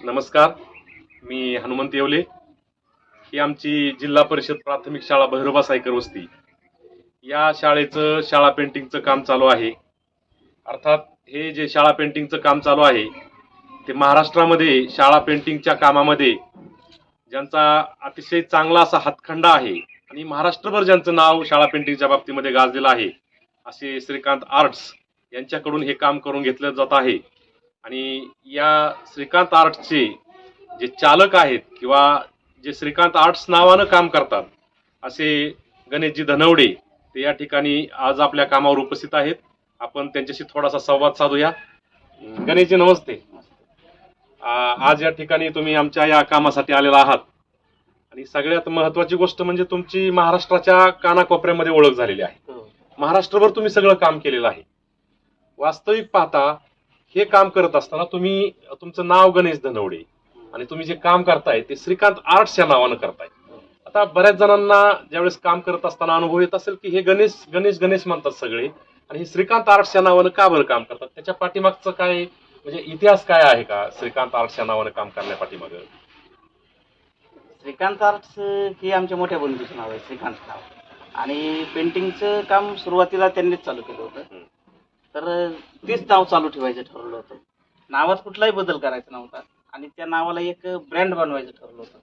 नमस्कार मी हनुमंत येवले. ही आमची जिल्हा परिषद प्राथमिक शाळा भैरोबा सायकर वस्ती. या शाळेचं शाळा पेंटिंगचं काम चालू आहे. अर्थात हे जे शाळा पेंटिंगचं काम चालू आहे ते महाराष्ट्रामध्ये शाळा पेंटिंगच्या कामामध्ये ज्यांचा अतिशय चांगला असा हातखंडा आहे आणि महाराष्ट्रभर ज्यांचं नाव शाळा पेंटिंगच्या बाबतीमध्ये गाजलेलं आहे असे श्रीकांत आर्ट्स यांच्याकडून हे काम करून घेतलं जात आहे. आणि या श्रीकांत आर्ट्सचे जे चालक आहेत किंवा जे श्रीकांत आर्ट्स नावानं काम करतात असे गणेशजी धनवडे ते या ठिकाणी आज आपल्या कामावर उपस्थित आहेत. आपण त्यांच्याशी थोडासा संवाद साधूया. गणेशजी नमस्ते. आज या ठिकाणी तुम्ही आमच्या या कामासाठी आलेला आहात. आणि सगळ्यात महत्वाची गोष्ट म्हणजे तुमची महाराष्ट्राच्या कानाकोपऱ्यामध्ये ओळख झालेली आहे. महाराष्ट्रभर तुम्ही सगळं काम केलेलं आहे. वास्तविक पाहता हे काम करत असताना तुम्ही तुमचं नाव गणेश धनवडे आणि तुम्ही जे काम करताय ते श्रीकांत आर्ट्स या नावानं करताय. आता बऱ्याच जणांना ज्यावेळेस काम करत असताना अनुभव येत असेल की हे गणेश गणेश गणेश म्हणतात सगळे आणि हे श्रीकांत आर्ट्स या नावानं का बरं काम करतात? त्याच्या पाठीमागचं काय म्हणजे इतिहास काय आहे का श्रीकांत आर्ट्स या नावानं काम करण्या पाठीमागं? श्रीकांत आर्ट्स हे आमच्या मोठ्या बंधूचं नाव आहे श्रीकांत नाव. आणि पेंटिंगचं काम सुरुवातीला त्यांनीच चालू केलं होतं. तर तेच नाव चालू ठेवायचं ठरवलं होतं. नावात कुठलाही बदल करायचा नव्हता. आणि त्या नावाला एक ब्रँड बनवायचं ठरवलं होतं.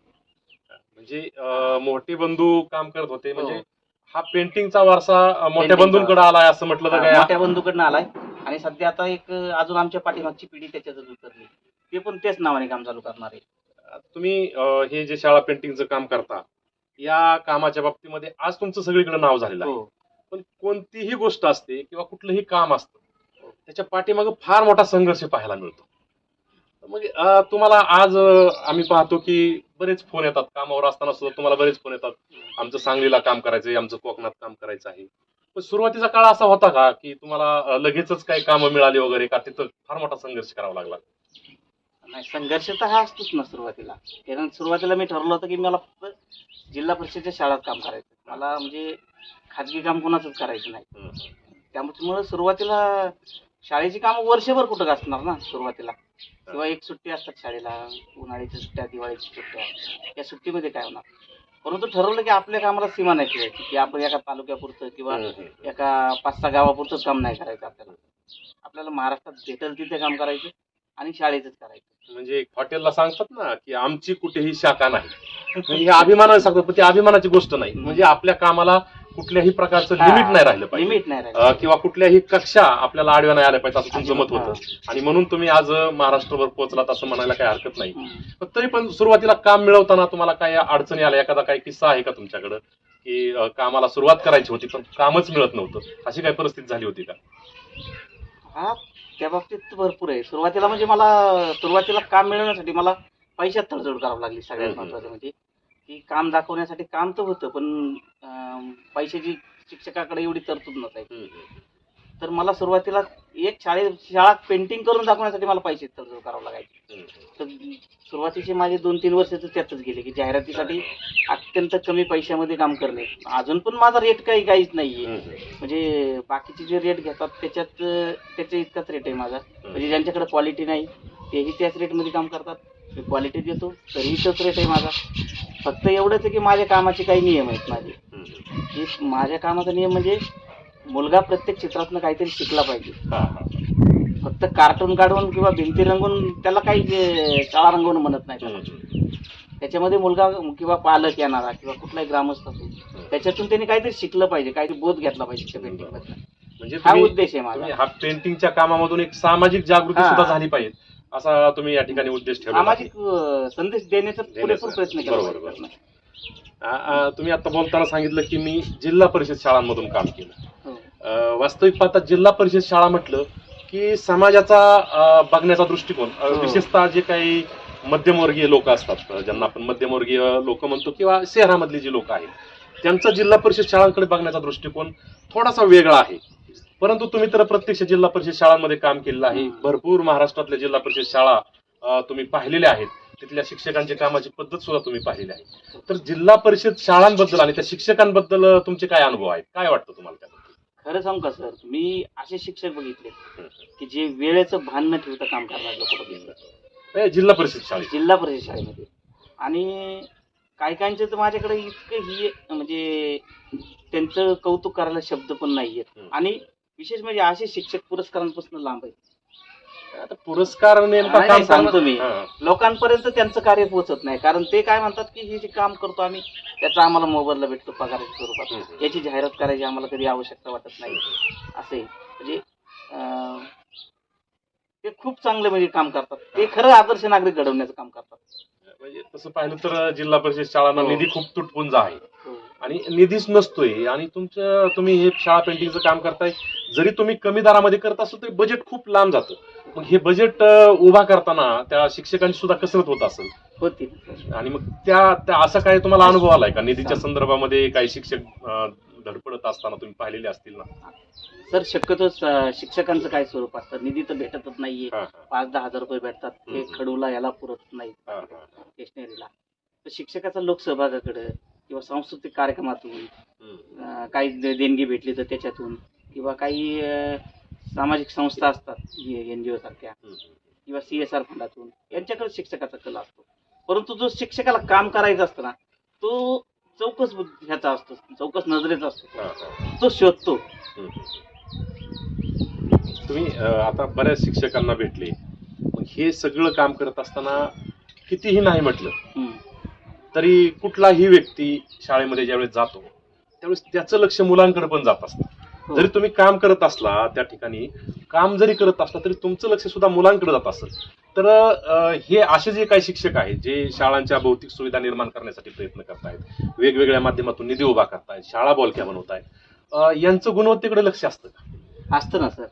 म्हणजे अं, मोठे बंधू काम करत होते. म्हणजे हो. हा पेंटिंगचा वारसा मोठ्या बंधूंकडे आलाय असं म्हटलं तर हा, काय? मोठ्या बंधूकडनं आलाय. आणि सध्या आता एक अजून आमच्या पाठीमागची पिढी त्याच्यातच उतरली. ते पण तेच नावाने काम चालू करणार. आहे तुम्ही अं, हे जे शाळा पेंटिंगचं काम करता या कामाच्या बाबतीमध्ये आज तुमचं सगळीकडे नाव झालेलं आहे. हो. पण कोणतीही गोष्ट असते किंवा कुठलंही काम असतं त्याच्या पाठीमागे फार मोठा संघर्ष पाहायला मिळतो. मग तुम्हाला आज आम्ही पाहतो की बरेच फोन येतात. कामावर असताना सुद्धा तुम्हाला बरेच फोन येतात. आमचं सांगलीला काम करायचंय आमचं कोकणात काम करायचं आहे. पण सुरुवातीचा काळ असा होता का की तुम्हाला लगेचच काही कामं मिळाली वगैरे का तिथं फार मोठा संघर्ष करावा लागला? नाही संघर्ष तर हा असतोच ना सुरुवातीला. कारण सुरुवातीला मी ठरवलं होतं की मला फक्त जिल्हा परिषदेच्या शाळेत काम करायचं मला म्हणजे खाजगी काम कोणाचंच करायचं नाही. त्यामुळे सुरुवातीला शाळेची कामं वर्षभर कुठं असणार ना सुरुवातीला? किंवा एक सुट्टी असतात शाळेला उन्हाळ्याच्या सुट्ट्या दिवाळीच्या सुट्ट्या. या सुट्टीमध्ये काय होणार? परंतु ठरवलं की आपल्या कामाला सीमा नाही ठेवायची की आपण एका तालुक्यापुरतं किंवा. एका पाच सहा गावापुरतंच काम नाही करायचं आपल्याला. आपल्याला महाराष्ट्रात भेटल तिथे काम करायचं आणि शाळेतच करायचं. म्हणजे हॉटेलला सांगतात ना की आमची कुठेही शाखा नाही. हे अभिमानाने सांगतात पण ती अभिमानाची गोष्ट नाही. म्हणजे आपल्या कामाला कुठल्याही प्रकारचं लिमिट नाही राहिलं पाहिजे. लिमिट नाही राहिलं अं, किंवा कुठल्याही कक्षा आपल्याला आडव्या नाही आल्या पाहिजे असं तुमचं मत. होतं. आणि म्हणून तुम्ही आज महाराष्ट्रभर पोहोचलात असं म्हणायला काही हरकत नाही. हम्म. पण तरी पण सुरुवातीला काम मिळवताना तुम्हाला काही अडचणी आल्या? एखादा काही किस्सा आहे का तुमच्याकडं? की अं, कामाला सुरुवात करायची होती पण कामच मिळत नव्हतं. अशी काही परिस्थिती झाली होती का? हा त्या बाबतीत भरपूर आहे. सुरुवातीला म्हणजे मला सुरुवातीला काम मिळवण्यासाठी मला पैशात तडजोड करावी लागली सगळ्यात हम्म. महत्वाचं म्हणजे. की काम दाखवण्यासाठी काम तर होतं पण पैशाची शिक्षकाकडे एवढी तरतूद नसायची. तर मला सुरुवातीला एक शाळे शाळा पेंटिंग करून दाखवण्यासाठी मला पैसे तडजोड करावं लागायचे. तर सुरुवातीचे माझे दोन तीन वर्ष तर त्यातच गेले की जाहिरातीसाठी अत्यंत कमी पैशामध्ये काम करणे. अजून पण माझा रेट काही काहीच नाहीये. म्हणजे बाकीचे जे रेट घेतात त्याच्यात त्याच्या इतकाच रेट आहे माझा. म्हणजे ज्यांच्याकडे क्वालिटी नाही तेही त्याच रेटमध्ये काम करतात. मी क्वालिटी देतो तरीही तोच रेट आहे माझा. फक्त एवढंच आहे की माझ्या कामाचे काही नियम आहेत माझे. की माझ्या कामाचा नियम म्हणजे मुलगा प्रत्येक चित्रातनं काहीतरी शिकला पाहिजे. फक्त कार्टून काढून किंवा भिंती रंगवून त्याला काही शाळा रंगवून म्हणत नाही त्याला. त्याच्यामध्ये मुलगा किंवा पालक येणारा किंवा कुठलाही ग्रामस्थ असो त्याच्यातून त्यांनी काहीतरी शिकलं पाहिजे काहीतरी बोध घेतला पाहिजे त्या पेंटिंग म्हणजे हा उद्देश आहे माझा. हा पेंटिंगच्या कामामधून एक सामाजिक जागृती. सुद्धा झाली पाहिजे. असा तुम्ही या ठिकाणी उद्देश ठेवला. सामाजिक अं, संदेश देण्याचा पुरेपूर प्रयत्न केला बरोबर, पाहिजे. बरोबर. आ- आ, तुम्ही आता बोलताना सांगितलं की मी जिल्हा परिषद शाळांमधून काम केलं हो. अ, वास्तविक पाहता जिल्हा परिषद शाळा म्हटलं की समाजाचा अ, बघण्याचा दृष्टिकोन अ, हो. विशेषतः जे काही मध्यमवर्गीय लोक असतात अ, ज्यांना आपण मध्यमवर्गीय लोक म्हणतो किंवा शहरामधली जी लोक आहेत त्यांचा जिल्हा परिषद शाळांकडे बघण्याचा दृष्टिकोन थोडासा वेगळा आहे परंतु तुम्ही तर प्रत्यक्ष जिल्हा परिषद शाळांमध्ये काम केलेलं आहे. भरपूर महाराष्ट्रातल्या जिल्हा परिषद शाळा तुम्ही पाहिलेल्या आहेत. तिथल्या शिक्षकांची कामाची पद्धत सुद्धा तुम्ही पाहिलेली आहे. तर जिल्हा परिषद शाळांबद्दल आणि त्या शिक्षकांबद्दल तुमचे काय अनुभव आहेत? काय वाटतं तुम्हाला त्याबद्दल? खरं सांगू का सर? मी असे शिक्षक बघितले की जे वेळेचं भान न ठेवता काम करणारे लोक जिल्हा परिषद शाळेत. जिल्हा परिषद शाळेमध्ये. आणि काही काहींचे तर माझ्याकडे इतकं ही म्हणजे त्यांचं कौतुक करायला शब्द पण नाही आहेत हम्म. आणि विशेष म्हणजे असे शिक्षक पुरस्कारांपासून लांब आहेत आता पुरस्कार नेमका नाही, काम नाही, सांगतो मी. हा. लोकांपर्यंत त्यांचं कार्य पोहोचत नाही कारण ते काय म्हणतात की हे जे काम करतो आम्ही त्याचा आम्हाला मोबदला भेटतो पगाराच्या स्वरूपात हम्म. याची जाहिरात करायची आम्हाला कधी आवश्यकता वाटत नाही असे म्हणजे अं, ते खूप चांगलं म्हणजे काम करतात ते खरं आदर्श नागरिक घडवण्याचं काम करतात म्हणजे तसं पाहिलं तर जिल्हा परिषद शाळांना हो. निधी खूप तुटपुंजा आहे. आणि निधीच नसतोय. आणि तुमचं तुम्ही हे शाळा पेंटिंगचं काम करताय. जरी तुम्ही कमी दरामध्ये करत असो तरी बजेट खूप लांब जातं. मग हे बजेट उभा करताना त्या शिक्षकांची सुद्धा कसरत होत असेल. होतील आणि मग त्या त्या असा काय तुम्हाला अनुभव आलाय का? निधीच्या संदर्भामध्ये काही शिक्षक धडपडत असताना तुम्ही पाहिलेले असतील ना? सर शक्यतो शिक्षकांचं काय स्वरूप असतं? निधी तर भेटतच नाहीये. हा, हा, पाच दहा हजार रुपये भेटतात. ते हम्म. खडूला याला पुरत नाही हा, हा. स्टेशनरीला तर शिक्षकाचा लोकसहभागाकडे किंवा सांस्कृतिक कार्यक्रमातून. अं, काही दे- देणगी भेटली तर त्याच्यातून किंवा काही अं, सामाजिक संस्था असतात एन जी ओ सारख्या. किंवा सी एस आर फंडातून यांच्याकडे शिक्षकाचा कला असतो परंतु जो शिक्षकाला काम करायचं असतं ना तो चौकस बुद्ध- ह्याचा असतो चौकस नजरेचा असतो. तो शोधतो. तुम्ही अं, आता बऱ्याच शिक्षकांना भेटले मग हे सगळं काम करत असताना कितीही नाही म्हटलं हम्म. तरी कुठलाही व्यक्ती शाळेमध्ये ज्यावेळेस जातो त्यावेळेस त्याचं लक्ष मुलांकडे पण जात असतं. हो. जरी तुम्ही काम करत असला त्या ठिकाणी काम जरी करत असला तरी तुमचं लक्ष सुद्धा मुलांकडे जात असेल. तर हे असे जे काही शिक्षक आहेत जे शाळांच्या भौतिक सुविधा निर्माण करण्यासाठी प्रयत्न करतायत वेगवेगळ्या माध्यमातून निधी उभा करतायत शाळा बोलक्या बनवतायत यांचं गुणवत्तेकडे लक्ष असतं का? असतं ना सर.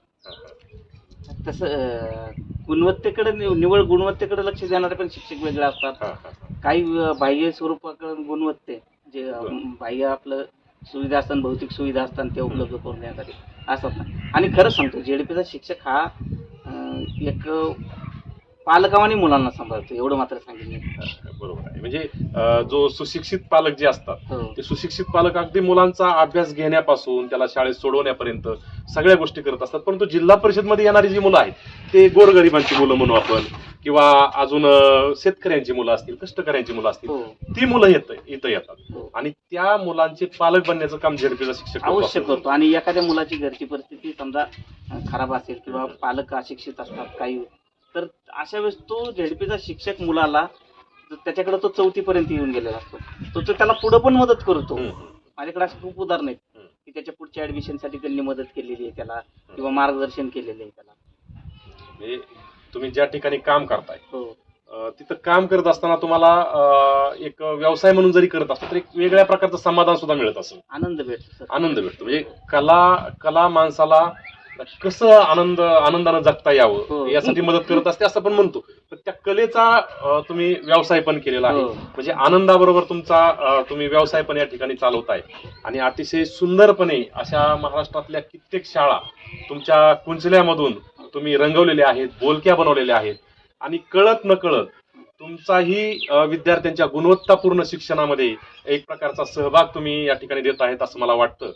तसं गुणवत्तेकडे नि- निवड गुणवत्तेकडे लक्ष देणारे पण शिक्षक वेगळे असतात हा, हा, हा. काही अं, बाह्य स्वरूपाकडे गुणवत्ते जे अं, बरं. बाह्य आपलं सुविधा असतात भौतिक सुविधा असतात ते उपलब्ध करून देण्यासाठी असतात ना आणि खरंच सांगतो जेडीपीचा शिक्षक हा अं, एक पालकावानी मुलांना सांभाळतो एवढं मात्र सांगेन मी बरोबर आहे. म्हणजे अं, जो सुशिक्षित पालक जे असतात हो. ते सुशिक्षित पालक अगदी मुलांचा अभ्यास घेण्यापासून त्याला शाळेत सोडवण्यापर्यंत सगळ्या गोष्टी करत असतात. परंतु जिल्हा परिषदमध्ये येणारी जी मुलं आहेत ते गोरगरिबांची मुलं म्हणू आपण किंवा अजून अं, शेतकऱ्यांची मुलं असतील कष्टकऱ्यांची मुलं असतील हो. ती मुलं येत इथं येतात. हो. आणि त्या मुलांचे पालक बनण्याचं काम झेडपीचा शिक्षक करतो अवश्य. करतो. आणि एखाद्या मुलाची घरची परिस्थिती समजा अं, खराब असेल किंवा पालक अशिक्षित असतात काही तर अशा वेळेस तो झेडपीचा शिक्षक मुलाला त्याच्याकडे तो चौथीपर्यंत येऊन गेलेला असतो. तो तो त्याला पुढे पण मदत करतो. माझ्याकडे अशी खूप उदाहरण आहेत. की त्याच्या पुढच्या ऍडमिशनसाठी त्यांनी मदत केलेली आहे त्याला किंवा मार्गदर्शन केलेलं आहे त्याला. म्हणजे तुम्ही ज्या ठिकाणी काम करताय हो. तिथं काम करत असताना तुम्हाला एक व्यवसाय म्हणून जरी करत असतो तर एक वेगळ्या प्रकारचं समाधान सुद्धा मिळत असेल. आनंद भेटतो आनंद भेटतो. म्हणजे कला कला माणसाला कसं आनंद आनंदानं जगता हो. यावं यासाठी मदत करत असते असं पण म्हणतो. पण त्या कलेचा तुम्ही व्यवसाय पण केलेला आहे. हो. म्हणजे आनंदाबरोबर तुमचा तुम्ही व्यवसाय पण या ठिकाणी चालवताय. आणि अतिशय सुंदरपणे अशा महाराष्ट्रातल्या कित्येक शाळा तुमच्या कुंचल्यामधून तुम्ही रंगवलेल्या आहेत बोलक्या बनवलेल्या आहेत. आणि कळत न कळत तुमचाही विद्यार्थ्यांच्या गुणवत्तापूर्ण शिक्षणामध्ये एक प्रकारचा सहभाग तुम्ही या ठिकाणी देत आहेत असं मला वाटतं.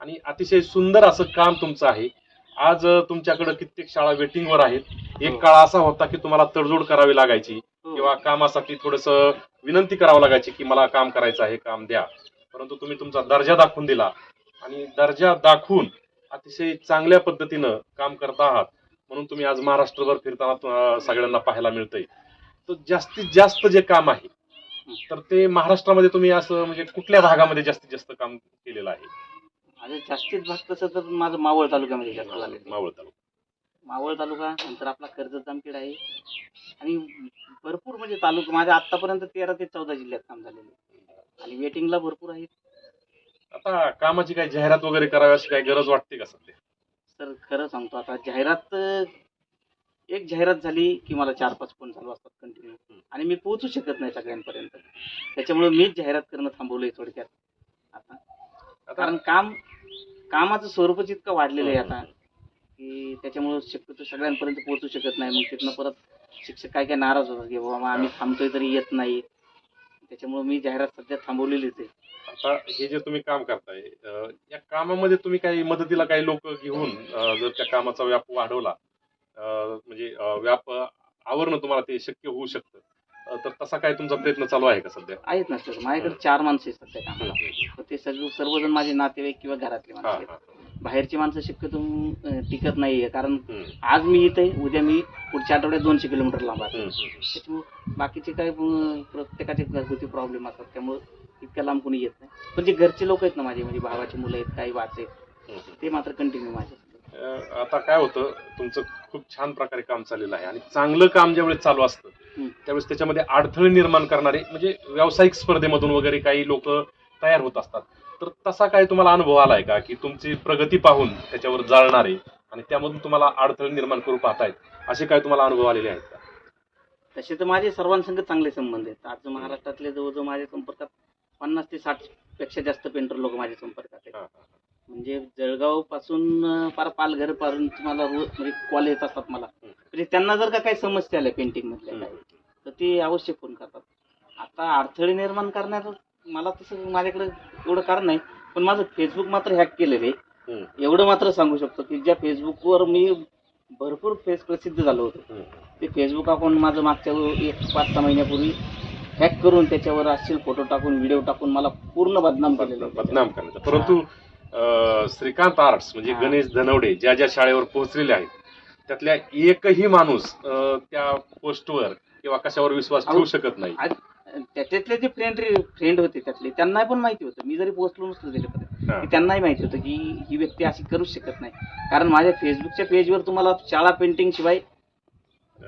आणि अतिशय सुंदर असं काम तुमचं आहे. आज तुमच्याकडे कित्येक शाळा वेटिंगवर आहेत. एक हो. काळ असा होता की तुम्हाला तडजोड करावी लागायची हो. किंवा कामासाठी थोडस विनंती करावं लागायची की मला काम करायचं आहे काम द्या. परंतु तुम्ही तुमचा दर्जा दाखवून दिला आणि दर्जा दाखवून अतिशय चांगल्या पद्धतीनं काम करत आहात. म्हणून तुम्ही आज महाराष्ट्रभर फिरताना सगळ्यांना पाहायला मिळतंय. तर जास्तीत जास्त जे काम आहे तर ते महाराष्ट्रामध्ये तुम्ही असं म्हणजे कुठल्या भागामध्ये जास्तीत जास्त काम केलेलं आहे? माझं जास्तीत भाग तसं तर माझं मावळ तालुक्यामध्ये जास्त आहे. मावळ तालुका. मावळ तालुका नंतर आपला कर्जत जामखेड आहे. आणि भरपूर म्हणजे तालुका माझ्या आतापर्यंत तेरा ते चौदा जिल्ह्यात काम झालेलं आहे. आणि वेटिंगला भरपूर आहेत. आता कामाची काही जाहिरात वगैरे करावी अशी काही गरज वाटते का सध्या? तर खरं सांगतो आता जाहिरात अं, एक जाहिरात झाली की मला चार पाच फोन चालू असतात कंटिन्यू आणि मी पोहोचू शकत नाही सगळ्यांपर्यंत. त्याच्यामुळे मीच जाहिरात करणं थांबवलंय थोडक्यात. आता. आता कारण काम कामाचं स्वरूपच इतकं वाढलेलं आहे आता की त्याच्यामुळे शक्यतो सगळ्यांपर्यंत पोहोचू शकत नाही. मग तिथनं परत शिक्षक काय काय नाराज होतात की बाबा आम्ही थांबतोय तरी येत नाही. त्याच्यामुळे मी जाहिरात सध्या थांबवलेलीच आहे. आता हे जे तुम्ही काम करताय अं, या कामामध्ये तुम्ही काही मदतीला काही लोक घेऊन अं, जर त्या कामाचा व्याप वाढवला अं, म्हणजे अं, व्याप आवरणं तुम्हाला ते शक्य होऊ शकतं. अं, तर तसा काय तुमचा प्रयत्न चालू आहे का सध्या? आहेत ना सर. माझ्याकडे चार माणसं आहेत सध्या कामाला. सगळे सर्वजण माझे नातेवाईक किंवा घरातले माणसं आहेत. बाहेरची माणसं शक्यतो अं, टिकत नाहीये कारण हम्म, आज मी इथे आहे, उद्या मी पुढच्या आठवड्यात दोनशे किलोमीटर लांब आहे. त्याच्यामुळे बाकीचे काही अं, प्रत्येकाचे घरगुती प्रॉब्लेम असतात त्यामुळे इतक्या लांब कोणी येत नाही पण जे घरचे लोक आहेत ना माझे म्हणजे भावाची मुलं आहेत काही वाच आहेत. ते मात्र कंटिन्यू माझे अं, आता काय होतं तुमचं खूप छान प्रकारे काम चाललेलं आहे आणि चांगलं काम ज्यावेळेस चालू असतं हम्म. त्यावेळेस त्याच्यामध्ये अडथळे निर्माण करणारे म्हणजे व्यावसायिक स्पर्धेमधून वगैरे काही लोक तयार होत असतात. तर तसा काय तुम्हाला अनुभव आलाय का? की तुमची प्रगती पाहून त्याच्यावर जाळणारे आणि त्यामधून तुम्हाला अडथळे निर्माण करू पाहतायत असे काय तुम्हाला अनुभव आलेले आहेत का? तसे तर माझे सर्वांसंग चांगले संबंध आहेत. आज महाराष्ट्रातले जवळजवळ माझ्या संपर्कात पन्नास ते साठपेक्षा जास्त पेंटर लोक माझ्या संपर्कात आहेत. म्हणजे जळगावपासून पार पालघर पर्यंत तुम्हाला रोज म्हणजे कॉल येत असतात मला. म्हणजे त्यांना जर का काही समस्या आल्या पेंटिंग मधल्या. काही तर ते अवश्य फोन करतात. आता अडथळे निर्माण करण्याचं मला तसं माझ्याकडे एवढं कारण नाही पण माझं फेसबुक मात्र हॅक केलेलं आहे एवढं मात्र सांगू शकतो की ज्या फेसबुकवर मी भरपूर फेस प्रसिद्ध झालो होतो हम्म. ते फेसबुक अकाउंट माझं मागच्या एक पाच सहा महिन्यापूर्वी हॅक करून त्याच्यावर असेल फोटो टाकून व्हिडिओ टाकून मला पूर्ण बदनाम केलेलं आहे. बदनाम करण्याचा परंतु अं, श्रीकांत आर्ट्स म्हणजे हा. गणेश धनवडे ज्या ज्या शाळेवर पोहोचलेले आहेत त्यातल्या एकही माणूस अं, त्या पोस्टवर किंवा कशावर विश्वास ठेवू शकत नाही आज त्याच्यातले जे फ्रेंड फ्रेंड होते त्यातले त्यांना पण माहिती होतं मी जरी पोहोचलो नसलो त्याच्यापर्यंत हा. त्यांनाही माहिती होतं की ही व्यक्ती अशी करूच शकत नाही कारण माझ्या फेसबुकच्या पेजवर तुम्हाला शाळा पेंटिंग शिवाय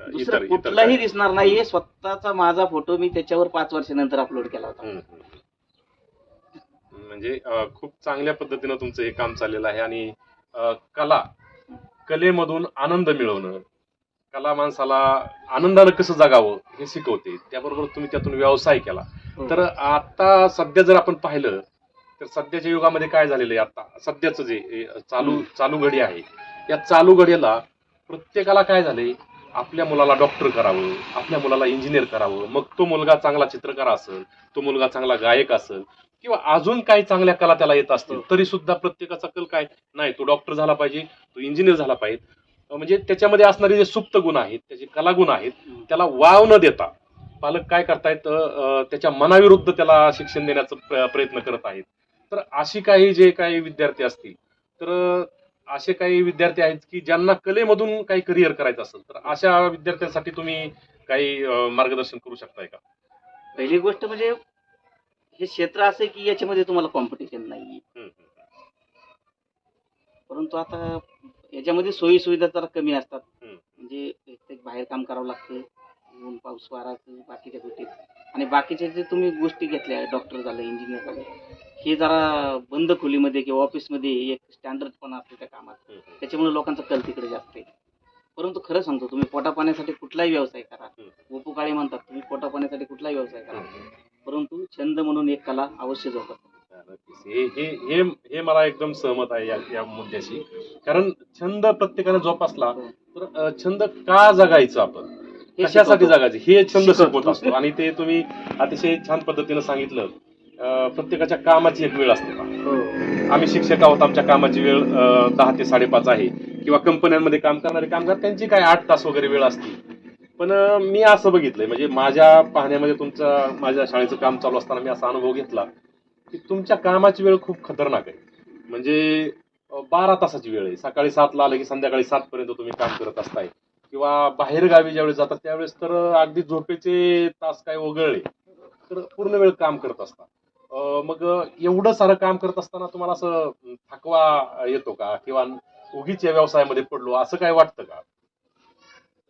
दुसरं कुठलाही? दिसणार नाहीये स्वतःचा माझा फोटो मी त्याच्यावर पाच वर्षानंतर अपलोड केला होता. म्हणजे खूप चांगल्या पद्धतीनं तुमचं हे काम चाललेलं आहे आणि कला कलेमधून आनंद मिळवणं कला माणसाला आनंदानं कसं जगावं हे शिकवते त्याबरोबर तुम्ही त्यातून व्यवसाय केला हो. तर आता सध्या जर आपण पाहिलं तर सध्याच्या युगामध्ये काय झालेलं आहे आता सध्याचं जे चालू. चालू घडी आहे या चालू घडीला प्रत्येकाला काय झालंय आपल्या मुलाला डॉक्टर करावं आपल्या मुलाला इंजिनियर करावं मग तो मुलगा चांगला चित्रकार असेल तो मुलगा चांगला गायक असेल किंवा अजून काही चांगल्या कला त्याला येत असतील हो. तरी सुद्धा प्रत्येकाचा कल काय नाही तो डॉक्टर झाला पाहिजे तो इंजिनियर झाला पाहिजे म्हणजे त्याच्यामध्ये असणारे जे सुप्त गुण आहेत त्याचे कलागुण आहेत. त्याला वाव न देता पालक काय करतायत त्याच्या मनाविरुद्ध त्याला शिक्षण देण्याचा प्र- प्रयत्न करत आहेत तर अशी काही जे काही विद्यार्थी असतील तर असे काही विद्यार्थी आहेत की ज्यांना कलेमधून काही करिअर करायचं असेल तर अशा विद्यार्थ्यांसाठी तुम्ही काही मार्गदर्शन करू शकताय का पहिली गोष्ट म्हणजे हे क्षेत्र असं की याच्यामध्ये तुम्हाला कॉम्पिटिशन नाही. परंतु आता याच्यामध्ये सोयी सुविधा जरा कमी असतात हम्म. म्हणजे एक बाहेर काम करावं लागतं ऊन पाऊस वारा बाकीच्या गोष्टी आणि बाकीच्या जे तुम्ही गोष्टी घेतल्या डॉक्टर झालं इंजिनियर झालं हे जरा बंद खोलीमध्ये किंवा ऑफिसमध्ये एक स्टँडर्ड पण असतो त्या कामात हम्म. त्याच्यामुळे लोकांचा कल तिकडे जास्त आहे परंतु खरं सांगतो तुम्ही पोटापाण्यासाठी कुठलाही व्यवसाय करा. गोपू काळे म्हणतात तुम्ही पोटापाण्यासाठी कुठलाही व्यवसाय करा. परंतु छंद म्हणून एक कला अवश्य जोपासा नक्कीच. हे हे हे हे मला एकदम सहमत आहे या या मुद्द्याशी. कारण छंद प्रत्येकाने जोपासला तर छंद का जगायचं आपण? कशासाठी. जगायचं? हे छंद शिकवतो. शिकवत असतो. आणि ते तुम्ही अतिशय छान पद्धतीनं सांगितलं. प्रत्येकाच्या कामाची एक वेळ असते हो. आम्ही शिक्षक आहोत आमच्या कामाची वेळ दहा ते साडेपाच आहे. किंवा कंपन्यांमध्ये काम करणारे कामगार त्यांची काय आठ तास वगैरे वेळ असते. पण मी असं बघितलंय. म्हणजे माझ्या पाहण्यामध्ये तुमच्या माझ्या शाळेचं काम चालू असताना मी असा अनुभव घेतला. की तुमच्या कामाची वेळ खूप खतरनाक आहे. म्हणजे बारा तासाची वेळ आहे. सकाळी सातला आलं की संध्याकाळी सात पर्यंत तुम्ही काम करत असताय. किंवा बाहेर गावी ज्यावेळेस जातात त्यावेळेस तर अगदी झोपेचे तास काय वगळले तर पूर्ण वेळ काम करत असता मग एवढं सारं काम करत असताना तुम्हाला असं थकवा येतो का? किंवा उगीच या व्यवसायामध्ये पडलो असं काय वाटतं का?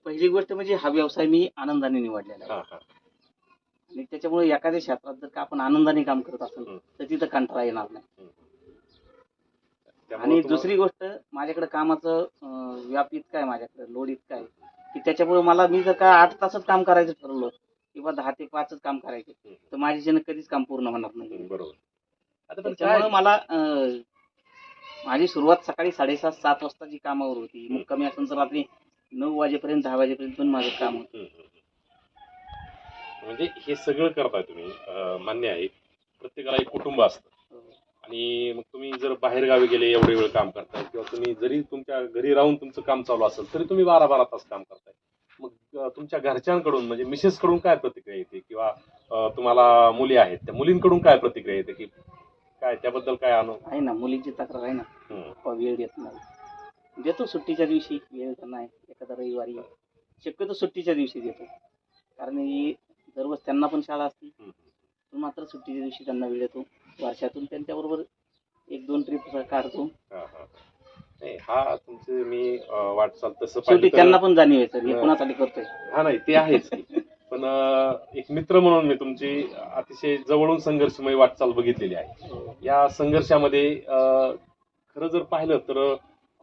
पहिली गोष्ट म्हणजे हा व्यवसाय मी आनंदाने निवडलेला आहे. आणि त्याच्यामुळे एखाद्या क्षेत्रात जर का आपण आनंदाने काम करत असेल. तर तिथं कंटाळा येणार नाही आणि दुसरी गोष्ट माझ्याकडे कामाचं व्याप इतकं आहे माझ्याकडे लोड इतकं आहे की त्याच्यामुळे मला मी जर का आठ तासच काम करायचं ठरवलं किंवा दहा ते पाचच काम करायचे. तर माझ्याच्यानं कधीच काम पूर्ण होणार नाही बरोबर त्याच्यामुळे मला माझी सुरुवात सकाळी साडेसात सात वाजता जी कामावर होती. मुक्कामी असून तर रात्री नऊ वाजेपर्यंत दहा वाजेपर्यंत पण माझं काम होतं. म्हणजे हे सगळं करताय तुम्ही मान्य आहे. प्रत्येकाला एक कुटुंब असतं. आणि मग तुम्ही जर बाहेर गावी गेले एवढे वेळ काम करताय किंवा तुम्ही जरी तुमच्या घरी राहून तुमचं काम चालू असेल तरी तुम्ही बारा बारा तास काम करताय. मग तुमच्या घरच्यांकडून म्हणजे मिसेस कडून काय प्रतिक्रिया येते? किंवा तुम्हाला मुली आहेत त्या मुलींकडून काय प्रतिक्रिया येते? की काय त्याबद्दल काय अनु? आहे ना मुलींची तक्रार आहे ना. वेळ देत नाही. देतो सुट्टीच्या दिवशी वेळ नाही. एखादा रविवारी. शक्यतो सुट्टीच्या दिवशी देतो. कारण ही दररोज त्यांना पण शाळा असते. पण मात्र सुट्टीच्या दिवशी त्यांना वेळ देतो वर्षातून त्यांच्याबरोबर एक दोन ट्रिप काढतो हा, हा. नाही हा तुमचे मी अं, वाटचाल तसं शेवटी पाहिलं तर- त्यांना पण जाणीव आहे सर हे हा. कोणासाठी करतोय हा नाही ते आहेच. पण अं, एक मित्र म्हणून मी तुमची अतिशय जवळून संघर्षमय वाटचाल बघितलेली आहे या संघर्षामध्ये अं, खरं जर पाहिलं तर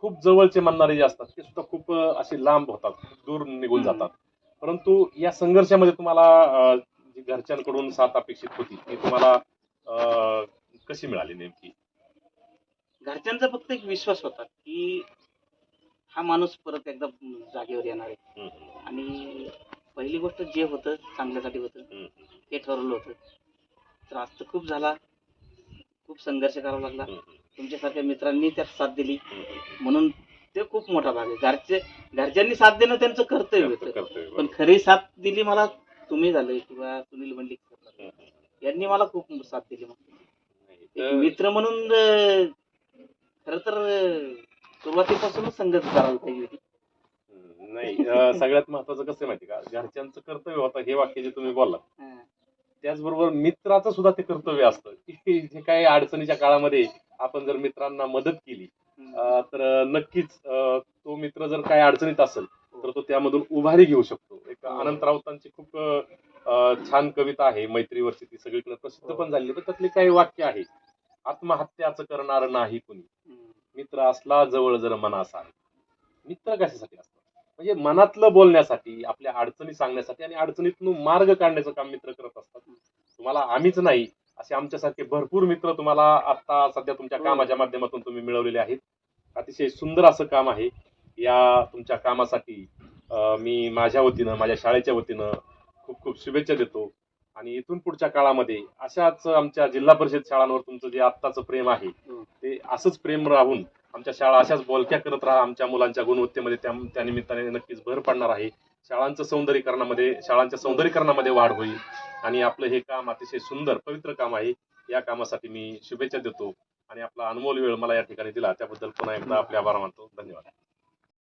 खूप जवळचे म्हणणारे जे असतात ते सुद्धा खूप अं, असे लांब होतात दूर निघून हम्म. जातात परंतु या संघर्षामध्ये तुम्हाला जी घरच्यांकडून साथ अपेक्षित होती ती तुम्हाला कशी मिळाली नेमकी? घरच्यांचा फक्त एक विश्वास होता की हा माणूस परत एकदा जागेवर येणार आहे. आणि पहिली गोष्ट जे होतं चांगल्यासाठी होतं ते ठरवलं होतं. त्रास तर खूप झाला. खूप संघर्ष करावा लागला. तुमच्यासारख्या मित्रांनी त्यात साथ दिली. म्हणून ते खूप मोठा भाग आहे घरचे घरच्यांनी साथ देणं त्यांचं कर्तव्य. होतं कर्तव्य, पण. खरी साथ दिली मला तुम्ही झाले किंवा सुनील मंडिक. यांनी मला खूप साथ दिली मित्र म्हणून खरं तर सुरुवातीपासूनच संगत करायला पाहिजे होती नाही सगळ्यात महत्वाचं कसं माहिती का घरच्यांचं कर्तव्य होतं हे वाक्य जे तुम्ही बोललात हा. त्याचबरोबर मित्राचं सुद्धा ते कर्तव्य असतं की जे काही अडचणीच्या काळामध्ये आपण जर मित्रांना मदत केली तर नक्कीच तो मित्र जर काही अडचणीत असेल तर तो त्यामधून उभारी घेऊ शकतो. एक अनंत राऊतांची खूप छान कविता आहे मैत्रीवरची ती सगळीकडे प्रसिद्ध पण झालेली पण त्यातले काही वाक्य आहे आत्महत्याचं करणार नाही कुणी. मित्र असला जवळ जर मनासा मित्र कशासाठी असतात? म्हणजे मनातलं बोलण्यासाठी आपल्या अडचणी सांगण्यासाठी आणि अडचणीतून मार्ग काढण्याचं काम मित्र करत असतात. तुम्हाला आम्हीच नाही असे आमच्यासारखे भरपूर मित्र तुम्हाला आता सध्या तुमच्या हो. कामाच्या माध्यमातून तुम्ही मिळवलेले आहेत. अतिशय सुंदर असं काम आहे. या तुमच्या कामासाठी मी माझ्या वतीनं माझ्या शाळेच्या वतीनं खूप खूप शुभेच्छा देतो. आणि इथून पुढच्या काळामध्ये अशाच आमच्या जिल्हा परिषद शाळांवर तुमचं जे आत्ताचं प्रेम आहे. ते असंच प्रेम राहून आमच्या शाळा अशाच बोलक्या करत राहा. आमच्या मुलांच्या गुणवत्तेमध्ये त्या त्या निमित्ताने नक्कीच भर पडणार आहे. शाळांचं सौंदर्यीकरणामध्ये शाळांच्या सौंदर्यीकरणामध्ये वाढ होईल. आणि आपलं हे काम अतिशय सुंदर पवित्र काम आहे. या कामासाठी मी शुभेच्छा देतो. आणि आपला अनमोल वेळ मला या ठिकाणी दिला. त्याबद्दल पुन्हा एकदा आपले आभार मानतो. धन्यवाद.